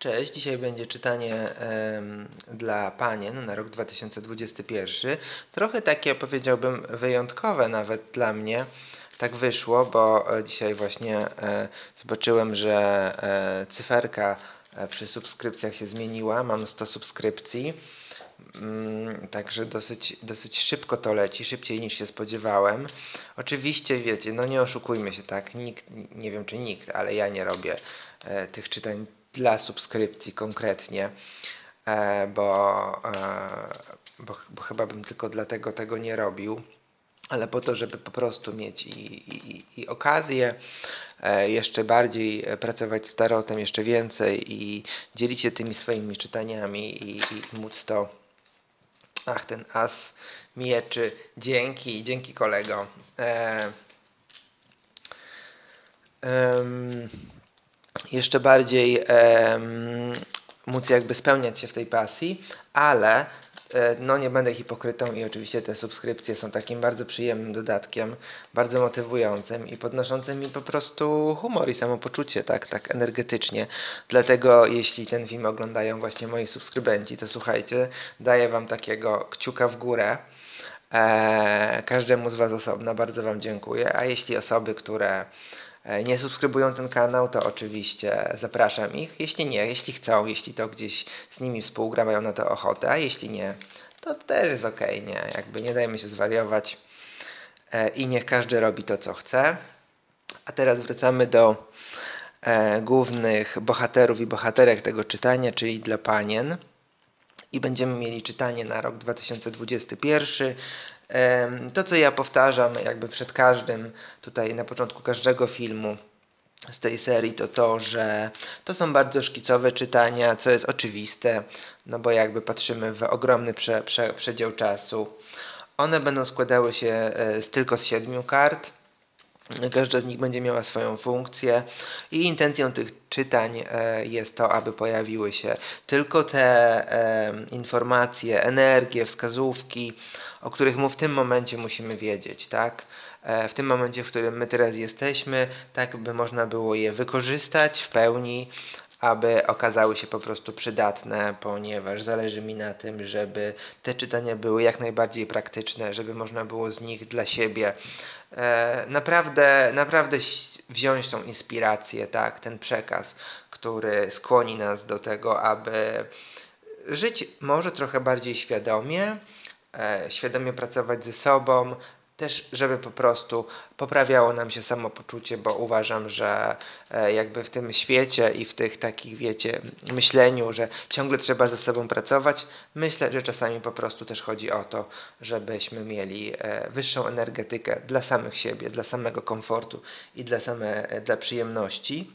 Cześć, dzisiaj będzie czytanie em, dla panien na rok 2021. Trochę takie powiedziałbym wyjątkowe nawet dla mnie. Tak wyszło, bo e, dzisiaj właśnie e, zobaczyłem, że e, cyferka przy subskrypcjach się zmieniła. Mam 100 subskrypcji. Mm, Także dosyć, dosyć szybko to leci, szybciej niż się spodziewałem. Oczywiście, wiecie, no nie oszukujmy się, tak? Nikt, nie wiem czy nikt, ale ja nie robię tych czytań dla subskrypcji konkretnie, e, bo, e, bo, bo chyba bym tylko dlatego tego nie robił ale po to, żeby po prostu mieć i, i, i okazję e, jeszcze bardziej e, pracować z tarotem, jeszcze więcej i dzielić się tymi swoimi czytaniami i, i móc to Ach, ten as mieczy. Dzięki, dzięki kolego. E, em, jeszcze bardziej em, móc jakby spełniać się w tej pasji, ale e, no nie będę hipokrytą i oczywiście te subskrypcje są takim bardzo przyjemnym dodatkiem, bardzo motywującym i podnoszącym mi po prostu humor i samopoczucie, tak, tak energetycznie. Dlatego jeśli ten film oglądają właśnie moi subskrybenci, to słuchajcie, daję wam takiego kciuka w górę. Eee, każdemu z Was osobno bardzo Wam dziękuję. A jeśli osoby, które e, nie subskrybują ten kanał, to oczywiście zapraszam ich. Jeśli nie, jeśli chcą, jeśli to gdzieś z nimi współgra, mają na to ochotę, a jeśli nie, to też jest ok, nie? Jakby nie dajmy się zwariować e, i niech każdy robi to, co chce. A teraz wracamy do e, głównych bohaterów i bohaterek tego czytania, czyli dla panien i będziemy mieli czytanie na rok 2021. To, co ja powtarzam jakby przed każdym, tutaj na początku każdego filmu z tej serii, to to, że to są bardzo szkicowe czytania, co jest oczywiste, no bo jakby patrzymy w ogromny prze, prze, przedział czasu. One będą składały się e, z, tylko z siedmiu kart. Każda z nich będzie miała swoją funkcję i intencją tych czytań e, jest to, aby pojawiły się tylko te e, informacje, energie, wskazówki, o których mu w tym momencie musimy wiedzieć, tak? E, W tym momencie, w którym my teraz jesteśmy, tak by można było je wykorzystać w pełni, aby okazały się po prostu przydatne, ponieważ zależy mi na tym, żeby te czytania były jak najbardziej praktyczne, żeby można było z nich dla siebie naprawdę, naprawdę ś- wziąć tą inspirację, tak, ten przekaz, który skłoni nas do tego, aby żyć może trochę bardziej świadomie, e, świadomie pracować ze sobą, też żeby po prostu poprawiało nam się samopoczucie, bo uważam, że e, jakby w tym świecie i w tych takich, wiecie, myśleniu, że ciągle trzeba ze sobą pracować, myślę, że czasami po prostu też chodzi o to, żebyśmy mieli e, wyższą energetykę dla samych siebie, dla samego komfortu i dla, same, dla przyjemności.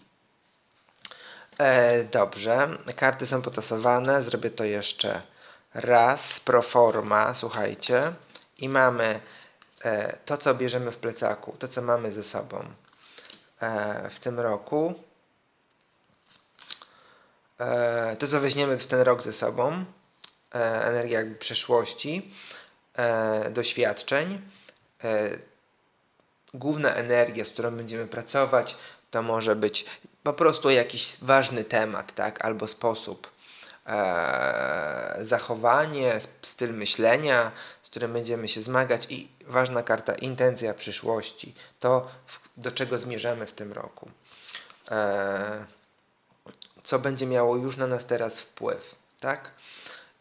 E, dobrze, karty są potasowane. Zrobię to jeszcze raz. Pro forma, słuchajcie. I mamy e, to, co bierzemy w plecaku, to, co mamy ze sobą e, w tym roku. E, to, co weźmiemy w ten rok ze sobą. E, energia jakby przeszłości, e, doświadczeń. E, główna energia, z którą będziemy pracować, to może być po prostu jakiś ważny temat, tak, albo sposób, e, zachowanie, styl myślenia, którym będziemy się zmagać i ważna karta intencja przyszłości, to do czego zmierzamy w tym roku. E, co będzie miało już na nas teraz wpływ, tak?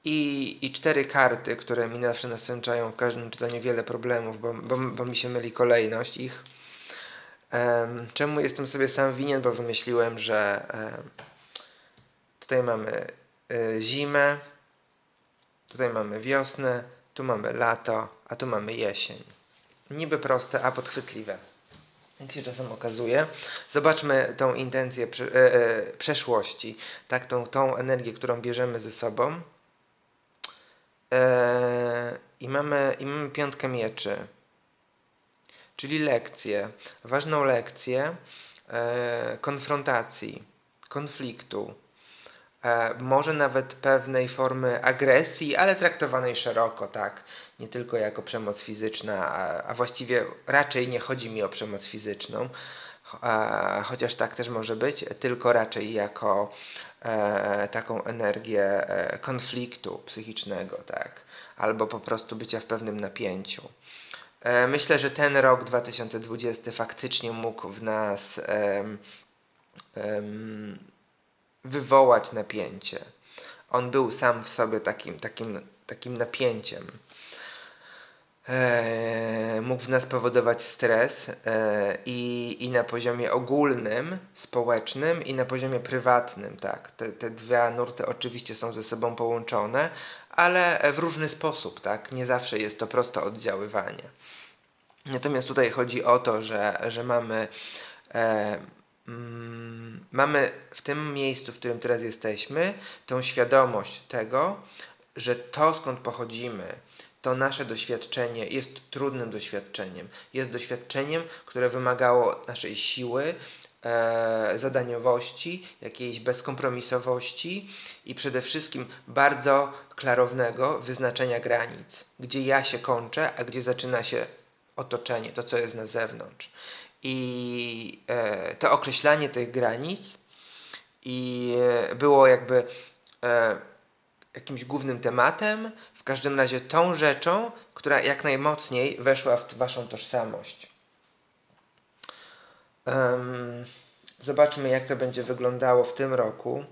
I, I cztery karty, które mi zawsze nastręczają w każdym czytaniu wiele problemów, bo, bo, bo mi się myli kolejność ich. Em, czemu jestem sobie sam winien? Bo wymyśliłem, że em, tutaj mamy zimę, tutaj mamy wiosnę, tu mamy lato, a tu mamy jesień. Niby proste, a podchwytliwe. Jak się czasem okazuje. Zobaczmy tą intencję e, e, przeszłości, tak, tą, tą energię, którą bierzemy ze sobą. E, I mamy, I mamy piątkę mieczy czyli lekcję, ważną lekcję konfrontacji, konfliktu, może nawet pewnej formy agresji, ale traktowanej szeroko, tak, nie tylko jako przemoc fizyczna, a, właściwie raczej nie chodzi mi o przemoc fizyczną, e, chociaż tak też może być, tylko raczej jako e, taką energię e, konfliktu psychicznego, tak, albo po prostu bycia w pewnym napięciu. E, Myślę, że ten rok 2020 faktycznie mógł w nas wywołać napięcie. On był sam w sobie takim, takim, takim napięciem. E, mógł w nas powodować stres e, i, i na poziomie ogólnym, społecznym i na poziomie prywatnym, tak. Te, te dwa nurty oczywiście są ze sobą połączone, ale w różny sposób, tak. Nie zawsze jest to proste oddziaływanie. Natomiast tutaj chodzi o to, że, że mamy, e, mm, mamy w tym miejscu, w którym teraz jesteśmy, tą świadomość tego, że to skąd pochodzimy, to nasze doświadczenie jest trudnym doświadczeniem. Jest doświadczeniem, które wymagało naszej siły, e, zadaniowości, jakiejś bezkompromisowości i przede wszystkim bardzo klarownego wyznaczenia granic, gdzie ja się kończę, a gdzie zaczyna się otoczenie, to co jest na zewnątrz. I e, to określanie tych granic i e, było jakby e, jakimś głównym tematem, w każdym razie tą rzeczą, która jak najmocniej weszła w waszą tożsamość. Em, zobaczmy, jak to będzie wyglądało w tym roku.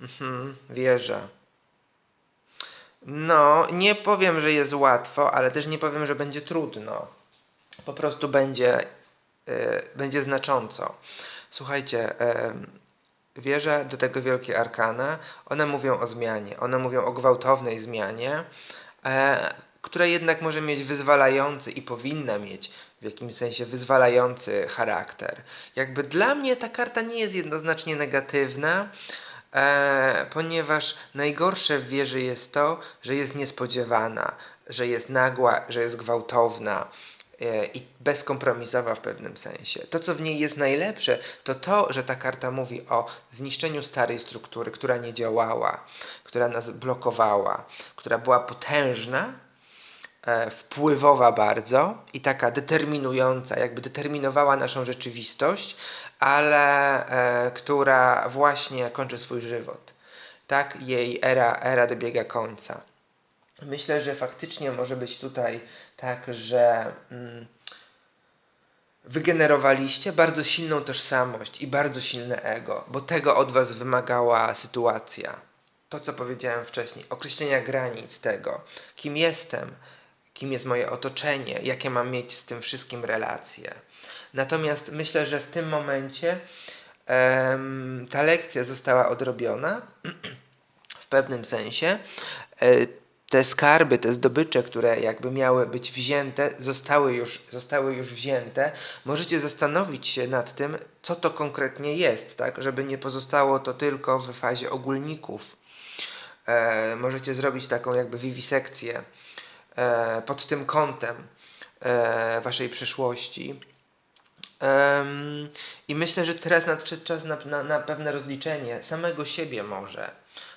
Mhm, wierzę. No, nie powiem, że jest łatwo, ale też nie powiem, że będzie trudno. Po prostu będzie, będzie znacząco. Słuchajcie, em, wierzę do tego wielkie arkana. One mówią o zmianie, one mówią o gwałtownej zmianie, e, która jednak może mieć wyzwalający i powinna mieć w jakimś sensie wyzwalający charakter. Jakby dla mnie ta karta nie jest jednoznacznie negatywna, e, ponieważ najgorsze w wieży jest to, że jest niespodziewana, że jest nagła, że jest gwałtowna e, i bezkompromisowa w pewnym sensie. To, co w niej jest najlepsze, to to, że ta karta mówi o zniszczeniu starej struktury, która nie działała, która nas blokowała, która była potężna, e, wpływowa bardzo i taka determinująca, jakby determinowała naszą rzeczywistość, ale e, która właśnie kończy swój żywot. Tak, jej era, era dobiega końca. Myślę, że faktycznie może być tutaj tak, że mm, wygenerowaliście bardzo silną tożsamość i bardzo silne ego, bo tego od was wymagała sytuacja. To, co powiedziałem wcześniej, określenia granic tego, kim jestem, kim jest moje otoczenie, jakie mam mieć z tym wszystkim relacje. Natomiast myślę, że w tym momencie ta lekcja została odrobiona w pewnym sensie. E, te skarby, te zdobycze, które jakby miały być wzięte, zostały już, zostały już wzięte. Możecie zastanowić się nad tym, co to konkretnie jest, tak, żeby nie pozostało to tylko w fazie ogólników. E, możecie zrobić taką jakby wiwisekcję e, pod tym kątem e, waszej przyszłości. I myślę, że teraz nadszedł czas na, na, na pewne rozliczenie samego siebie może.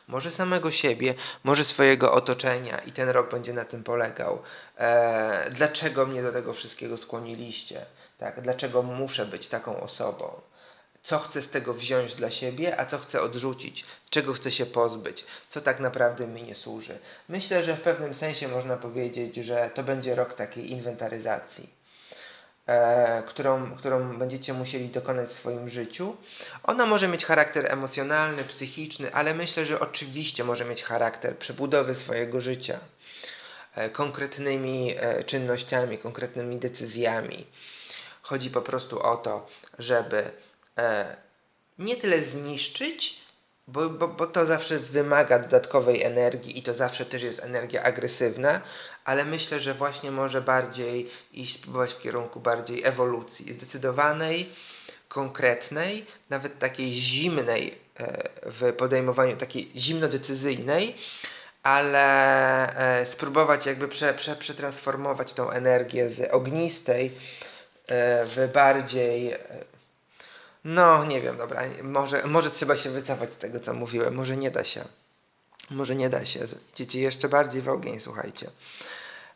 Może samego siebie, może swojego otoczenia i ten rok będzie na tym polegał. E, dlaczego mnie do tego wszystkiego skłoniliście? Tak? Dlaczego muszę być taką osobą? Co chcę z tego wziąć dla siebie, a co chcę odrzucić? Czego chcę się pozbyć? Co tak naprawdę mi nie służy? Myślę, że w pewnym sensie można powiedzieć, że to będzie rok takiej inwentaryzacji e, którą, którą będziecie musieli dokonać w swoim życiu. Ona może mieć charakter emocjonalny, psychiczny, ale myślę, że oczywiście może mieć charakter przebudowy swojego życia e, konkretnymi e, czynnościami, konkretnymi decyzjami. Chodzi po prostu o to, żeby e, nie tyle zniszczyć, bo, bo, bo to zawsze wymaga dodatkowej energii i to zawsze też jest energia agresywna, ale myślę, że właśnie może bardziej iść, spróbować w kierunku bardziej ewolucji, zdecydowanej, konkretnej, nawet takiej zimnej e, w podejmowaniu, takiej zimnodecyzyjnej, ale e, spróbować jakby prze, prze, przetransformować tą energię z ognistej e, w bardziej no, nie wiem, dobra, może, może trzeba się wycofać z tego, co mówiłem, może nie da się. Może nie da się. Idziecie jeszcze bardziej w ogień, słuchajcie.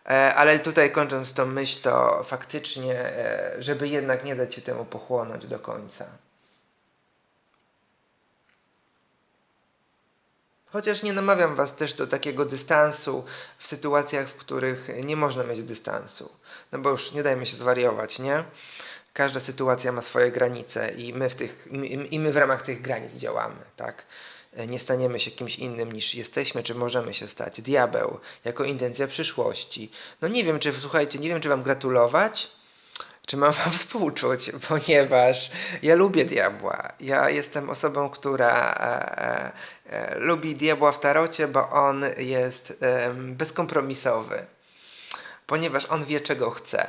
E, ale tutaj kończąc tą myśl, to faktycznie, e, żeby jednak nie dać się temu pochłonąć do końca. Chociaż nie namawiam Was też do takiego dystansu w sytuacjach, w których nie można mieć dystansu. No bo już nie dajmy się zwariować, nie? Każda sytuacja ma swoje granice i my w, tych, i my w ramach tych granic działamy, tak? Nie staniemy się kimś innym niż jesteśmy, czy możemy się stać. Diabeł jako intencja przyszłości. No nie wiem, czy słuchajcie, nie wiem, czy Wam gratulować, czy mam wam współczuć, ponieważ ja lubię diabła. Ja jestem osobą, która e, e, lubi diabła w tarocie, bo on jest e, bezkompromisowy. Ponieważ on wie, czego chce.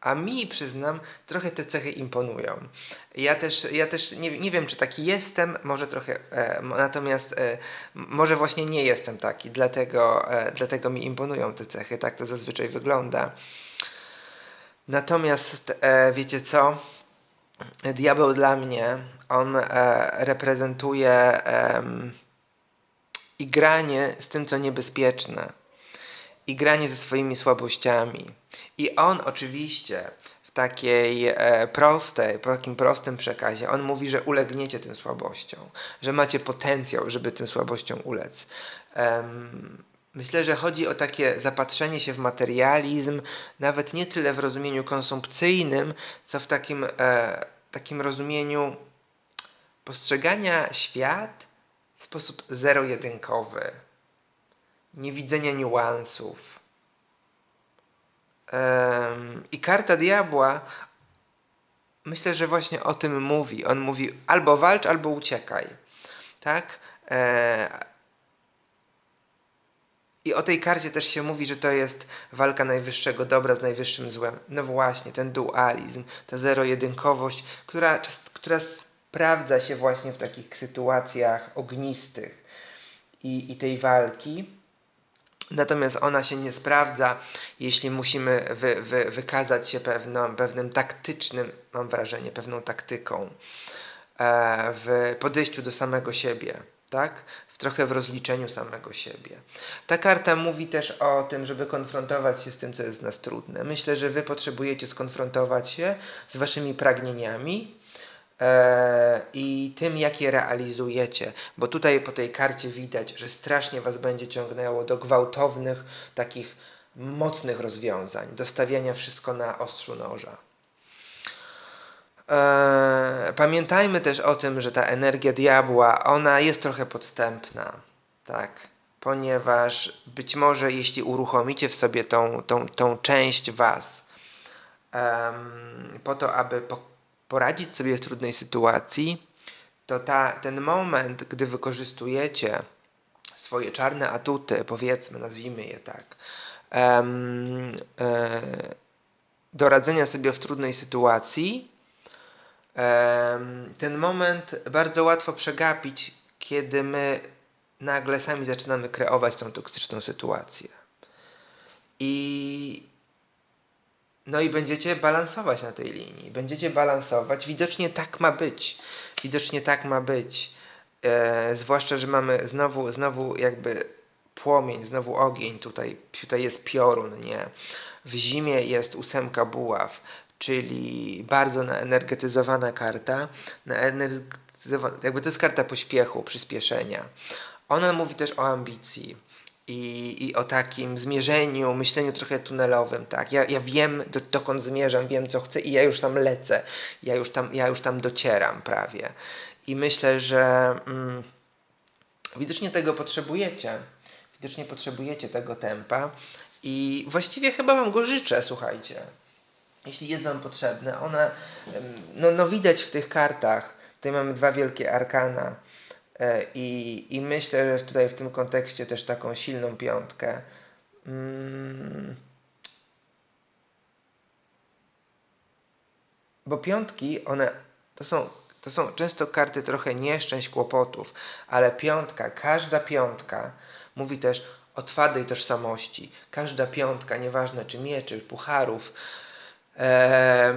A mi, przyznam, trochę te cechy imponują. Ja też, ja też nie, nie wiem, czy taki jestem, może trochę, e, natomiast e, może właśnie nie jestem taki, dlatego, e, dlatego mi imponują te cechy. Tak to zazwyczaj wygląda. Natomiast e, wiecie co? Diabeł dla mnie, on e, reprezentuje igranie z tym, co niebezpieczne. Igranie ze swoimi słabościami. I on oczywiście w takiej e, prostej, w takim prostym przekazie, on mówi, że ulegniecie tym słabościom, że macie potencjał, żeby tym słabościom ulec. Um, Myślę, że chodzi o takie zapatrzenie się w materializm, nawet nie tyle w rozumieniu konsumpcyjnym, co w takim, e, takim rozumieniu postrzegania świat w sposób zero-jedynkowy, niewidzenia niuansów. Ehm, I karta diabła myślę, że właśnie o tym mówi. On mówi albo walcz, albo uciekaj. Tak? E, i o tej karcie też się mówi, że to jest walka najwyższego dobra z najwyższym złem. No właśnie, ten dualizm, ta zero-jedynkowość, która, która sprawdza się właśnie w takich sytuacjach ognistych i, i tej walki. Natomiast ona się nie sprawdza, jeśli musimy wy, wy, wykazać się pewną, pewnym taktycznym, mam wrażenie, pewną taktyką e, w podejściu do samego siebie tak? trochę w rozliczeniu samego siebie. Ta karta mówi też o tym, żeby konfrontować się z tym, co jest w nas trudne. Myślę, że wy potrzebujecie skonfrontować się z waszymi pragnieniami i tym, jak je realizujecie, bo tutaj po tej karcie widać, że strasznie was będzie ciągnęło do gwałtownych, takich mocnych rozwiązań, do stawiania wszystko na ostrzu noża. Eee, pamiętajmy też o tym, że ta energia diabła, ona jest trochę podstępna, tak? Ponieważ być może jeśli uruchomicie w sobie tą, tą, tą część was po to, aby po, poradzić sobie w trudnej sytuacji, to ta, ten moment, gdy wykorzystujecie swoje czarne atuty, powiedzmy, nazwijmy je tak, um, e, do radzenia sobie w trudnej sytuacji, ten moment bardzo łatwo przegapić, kiedy my nagle sami zaczynamy kreować tą toksyczną sytuację. I no i będziecie balansować na tej linii. Będziecie balansować. Widocznie tak ma być. Widocznie tak ma być. E, zwłaszcza, że mamy znowu, znowu jakby płomień, znowu ogień. Tutaj, tutaj jest piorun, nie? W zimie jest ósemka buław czyli bardzo naenergetyzowana karta. Naenergetyzowana, jakby to jest karta pośpiechu, przyspieszenia. Ona mówi też o ambicji. I, i o takim zmierzeniu, myśleniu trochę tunelowym, tak. Ja, ja wiem, do, dokąd zmierzam, wiem, co chcę i ja już tam lecę. Ja już tam, ja już tam docieram prawie. I myślę, że mm, widocznie tego potrzebujecie. Widocznie potrzebujecie tego tempa. I właściwie chyba wam go życzę, słuchajcie jeśli jest Wam potrzebne. One, no, no widać w tych kartach, tutaj mamy dwa wielkie arkana i, i myślę, że tutaj w tym kontekście też taką silną piątkę. Mm. Bo piątki, one to są, to są często karty trochę nieszczęść, kłopotów, ale piątka, każda piątka mówi też o twardej tożsamości. Każda piątka, nieważne czy mieczy, pucharów, e,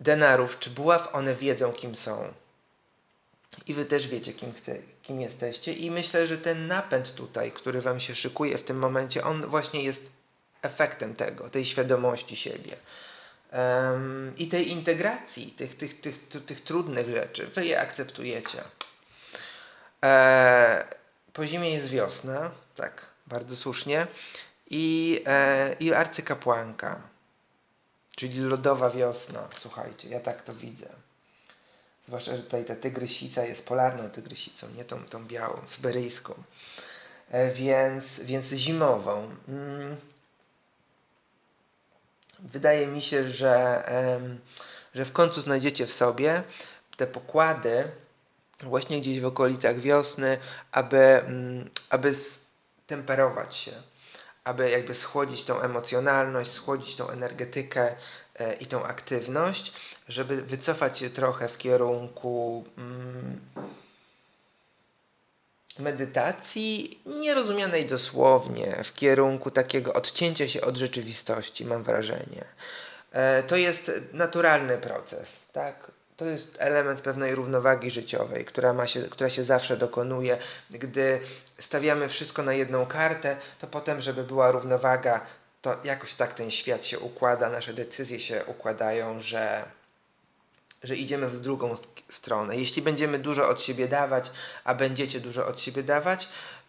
denarów czy buław, one wiedzą, kim są. I wy też wiecie, kim, chce, kim jesteście. I myślę, że ten napęd tutaj, który wam się szykuje w tym momencie, on właśnie jest efektem tego, tej świadomości siebie. Em, I tej integracji tych, tych, tych, tych, tych trudnych rzeczy. Wy je akceptujecie. E, po zimie jest wiosna, tak, bardzo słusznie. I, e, i arcykapłanka, czyli lodowa wiosna. Słuchajcie, ja tak to widzę. Zwłaszcza, że tutaj ta tygrysica jest polarną tygrysicą, nie tą, tą białą, syberyjską. E, więc, więc zimową. Mm. Wydaje mi się, że, że w końcu znajdziecie w sobie te pokłady właśnie gdzieś w okolicach wiosny, aby, mm, aby stemperować się, aby jakby schłodzić tą emocjonalność, schłodzić tą energetykę i tą aktywność, żeby wycofać się trochę w kierunku mm, medytacji, nie rozumianej dosłownie, w kierunku takiego odcięcia się od rzeczywistości, mam wrażenie. E, To jest naturalny proces, tak? To jest element pewnej równowagi życiowej, która, ma się, która się zawsze dokonuje. Gdy stawiamy wszystko na jedną kartę, to potem, żeby była równowaga, to jakoś tak ten świat się układa, nasze decyzje się układają, że, że idziemy w drugą st- stronę. Jeśli będziemy dużo od siebie dawać, a będziecie dużo od siebie dawać,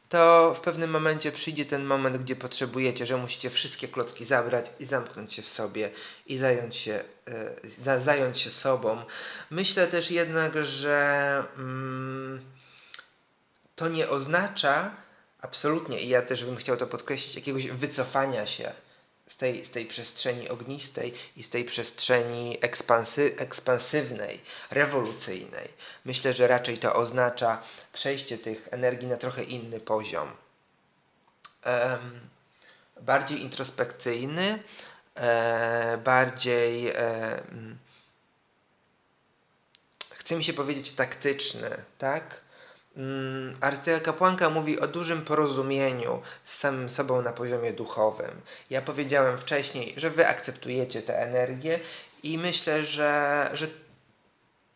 to w pewnym momencie przyjdzie ten moment, gdzie potrzebujecie, że musicie wszystkie klocki zabrać i zamknąć się w sobie i zająć się, e, za, zająć się sobą. Myślę też jednak, że mm, to nie oznacza absolutnie, i ja też bym chciał to podkreślić, jakiegoś wycofania się z tej, z tej przestrzeni ognistej i z tej przestrzeni ekspansy, ekspansywnej, rewolucyjnej. Myślę, że raczej to oznacza przejście tych energii na trochę inny poziom. Em, bardziej introspekcyjny, e, bardziej, e, mm, chce mi się powiedzieć taktyczny, tak? Mm, Arcykapłanka mówi o dużym porozumieniu z samym sobą na poziomie duchowym. Ja powiedziałem wcześniej, że wy akceptujecie tę energię i myślę, że, że,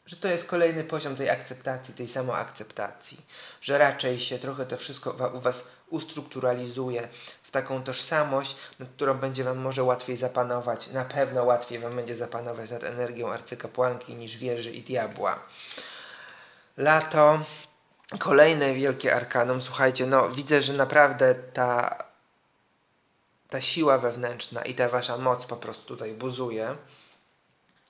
że to jest kolejny poziom tej akceptacji, tej samoakceptacji. Że raczej się trochę to wszystko u was ustrukturalizuje w taką tożsamość, nad którą będzie wam może łatwiej zapanować. Na pewno łatwiej wam będzie zapanować nad energią arcykapłanki niż wieży i diabła. Lato, kolejne wielkie arkanum. Słuchajcie, no widzę, że naprawdę ta, ta siła wewnętrzna i ta wasza moc po prostu tutaj buzuje.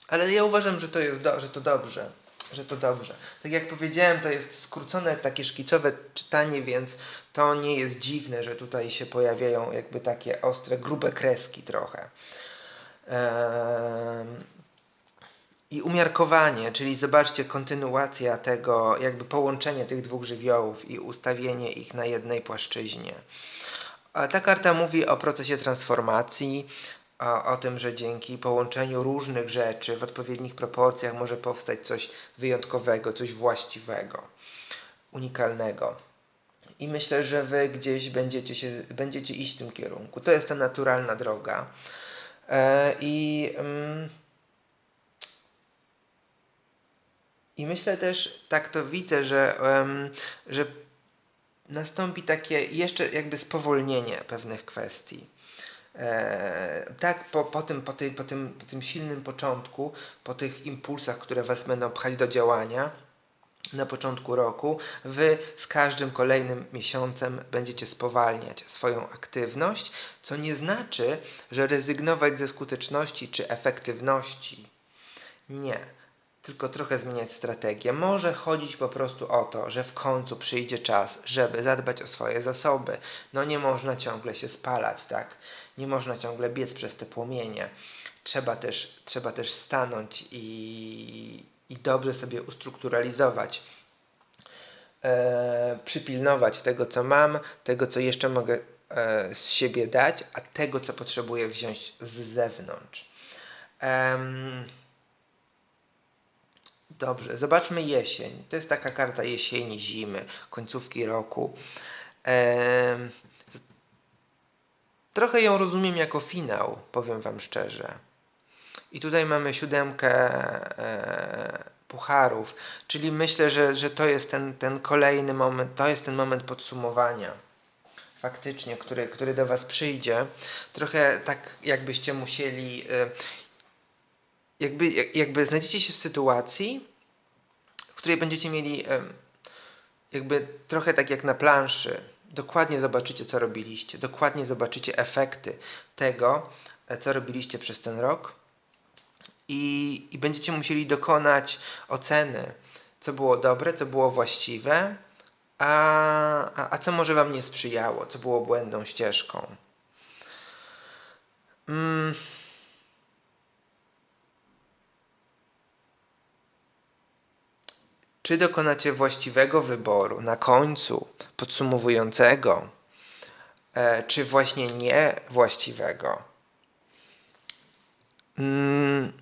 Ale ja uważam, że to jest do, że to dobrze. Że to dobrze. Tak jak powiedziałem, to jest skrócone takie szkicowe czytanie, więc to nie jest dziwne, że tutaj się pojawiają jakby takie ostre, grube kreski trochę. Em, i umiarkowanie, czyli zobaczcie kontynuacja tego, jakby połączenie tych dwóch żywiołów i ustawienie ich na jednej płaszczyźnie. Ta karta mówi o procesie transformacji, o, o tym, że dzięki połączeniu różnych rzeczy w odpowiednich proporcjach może powstać coś wyjątkowego, coś właściwego, unikalnego. I myślę, że wy gdzieś będziecie, się, będziecie iść w tym kierunku. To jest ta naturalna droga. E, I. Mm, I myślę też, tak to widzę, że, em, że nastąpi takie jeszcze jakby spowolnienie pewnych kwestii. E, tak, po, po, tym, po, tej, po, tym, po tym silnym początku, po tych impulsach, które Was będą pchać do działania na początku roku, Wy z każdym kolejnym miesiącem będziecie spowalniać swoją aktywność, co nie znaczy, że rezygnować ze skuteczności czy efektywności. Nie tylko trochę zmieniać strategię. Może chodzić po prostu o to, że w końcu przyjdzie czas, żeby zadbać o swoje zasoby. No nie można ciągle się spalać, tak? Nie można ciągle biec przez te płomienie. Trzeba też, trzeba też stanąć i, i dobrze sobie ustrukturalizować. E, przypilnować tego, co mam, tego, co jeszcze mogę e, z siebie dać, a tego, co potrzebuję wziąć z zewnątrz. Em, Dobrze, zobaczmy jesień. To jest taka karta jesieni, zimy, końcówki roku. Trochę ją rozumiem jako finał, powiem Wam szczerze. I tutaj mamy siódemkę e, pucharów, czyli myślę, że, że to jest ten, ten kolejny moment, to jest ten moment podsumowania. faktycznie, który, który do Was przyjdzie, trochę tak jakbyście musieli, y, jakby, jak- jakby znajdziecie się w sytuacji, której będziecie mieli jakby trochę tak jak na planszy. Dokładnie zobaczycie, co robiliście, dokładnie zobaczycie efekty tego, e, co robiliście przez ten rok i, i będziecie musieli dokonać oceny, co było dobre, co było właściwe, a, a, a co może Wam nie sprzyjało, co było błędną ścieżką. Mm. Czy dokonacie właściwego wyboru na końcu, podsumowującego, e, czy właśnie nie właściwego? Mm,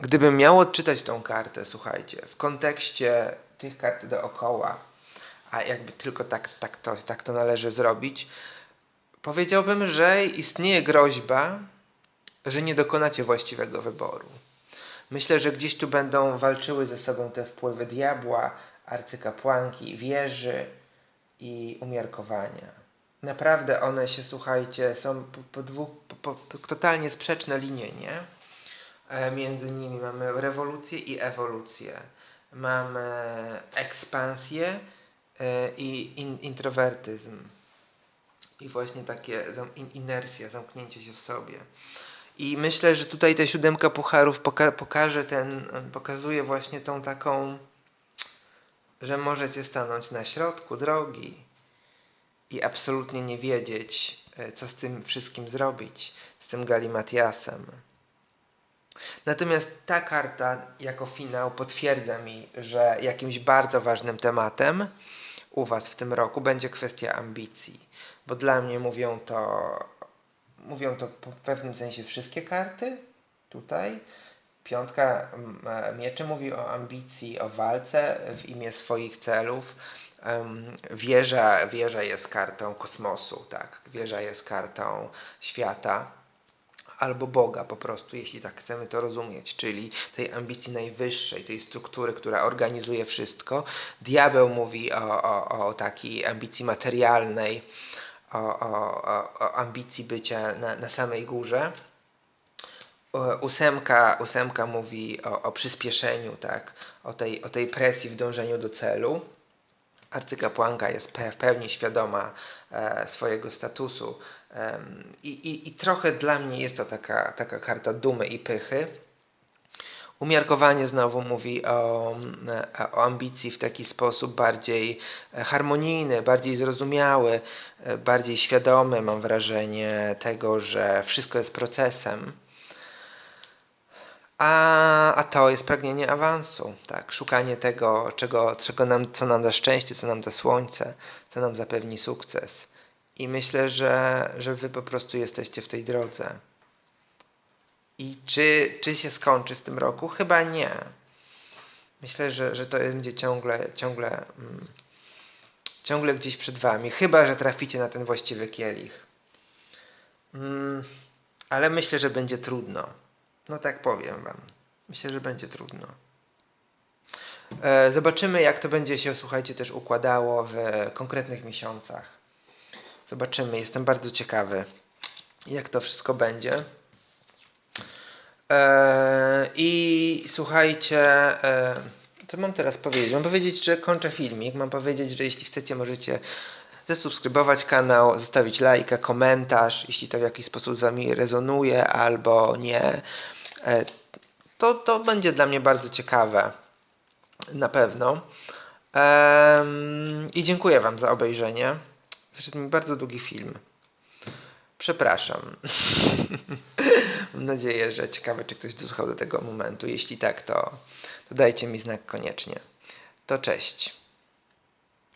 Gdybym miał odczytać tą kartę, słuchajcie, w kontekście tych kart dookoła, a jakby tylko tak, tak, to, tak to należy zrobić, powiedziałbym, że istnieje groźba, że nie dokonacie właściwego wyboru. Myślę, że gdzieś tu będą walczyły ze sobą te wpływy diabła, arcykapłanki, wieży i umiarkowania. Naprawdę one się, słuchajcie, są po, po dwóch po, po, totalnie sprzeczne linie, nie? E, Między nimi mamy rewolucję i ewolucję. Mamy ekspansję e, i in, introwertyzm. I właśnie takie in, inersja, zamknięcie się w sobie. I myślę, że tutaj ta siódemka pucharów poka pokaże ten, pokazuje właśnie tą taką, że możecie stanąć na środku drogi i absolutnie nie wiedzieć, e, co z tym wszystkim zrobić, z tym galimatiasem. Natomiast ta karta jako finał potwierdza mi, że jakimś bardzo ważnym tematem u Was w tym roku będzie kwestia ambicji. Bo dla mnie mówią to, mówią to w pewnym sensie wszystkie karty tutaj. Piątka mm, e, mieczy mówi o ambicji, o walce w imię swoich celów. Wieża, wieża jest kartą kosmosu, tak. Wieża jest kartą świata albo Boga po prostu, jeśli tak chcemy to rozumieć, czyli tej ambicji najwyższej, tej struktury, która organizuje wszystko. Diabeł mówi o, o, o takiej ambicji materialnej, o, o, o, ambicji bycia na, na samej górze. Ósemka, ósemka mówi o, o przyspieszeniu, tak? o, tej, o tej presji w dążeniu do celu arcykapłanka jest w pełni świadoma e, swojego statusu i, i, i trochę dla mnie jest to taka, taka karta dumy i pychy. Umiarkowanie znowu mówi o, mm, e, o ambicji w taki sposób bardziej e, harmonijny, bardziej zrozumiały, e, bardziej świadomy, mam wrażenie, tego, że wszystko jest procesem. A, a to jest pragnienie awansu, tak, szukanie tego, czego, czego nam, co nam da szczęście, co nam da słońce, co nam zapewni sukces. I myślę, że, że wy po prostu jesteście w tej drodze. I czy, czy się skończy w tym roku? Chyba nie. Myślę, że, że to będzie ciągle, ciągle, mm, ciągle gdzieś przed wami. Chyba, że traficie na ten właściwy kielich. Mm, ale myślę, że będzie trudno. No tak powiem wam. Myślę, że będzie trudno. E, Zobaczymy, jak to będzie się, słuchajcie, też układało w konkretnych miesiącach. Zobaczymy. Jestem bardzo ciekawy, jak to wszystko będzie. E, I słuchajcie, e, co mam teraz powiedzieć? Mam powiedzieć, że kończę filmik. Mam powiedzieć, że jeśli chcecie, możecie zasubskrybować kanał, zostawić lajka, komentarz, jeśli to w jakiś sposób z Wami rezonuje albo nie. E, To, to będzie dla mnie bardzo ciekawe. Na pewno. I dziękuję Wam za obejrzenie. Wyszedł mi bardzo długi film. Przepraszam. Mam nadzieję, że ciekawe, czy ktoś dosłuchał do tego momentu. Jeśli tak, to, to dajcie mi znak koniecznie. To cześć.